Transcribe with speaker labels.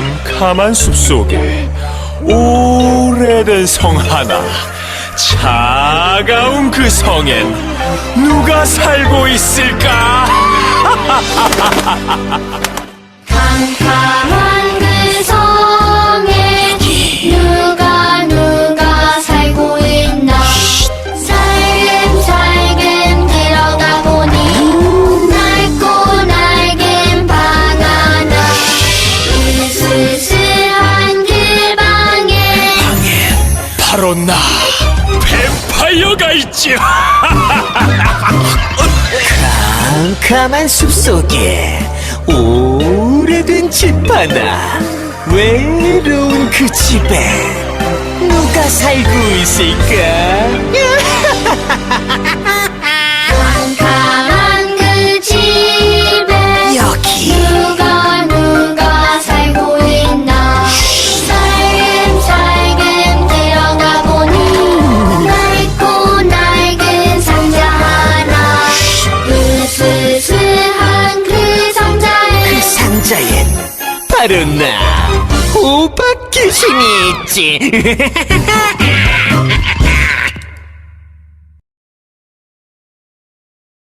Speaker 1: 캄캄한 숲속에 오래된 성 하나 차가운 그 성엔 누가 살고 있을까? 바로 나 뱀파이어가 있지.
Speaker 2: 캄캄한 숲속에 오래된 집 하나 외로운 그 집에 누가 살고 있을까? 상자엔 바로 나. 호박 귀신이 있지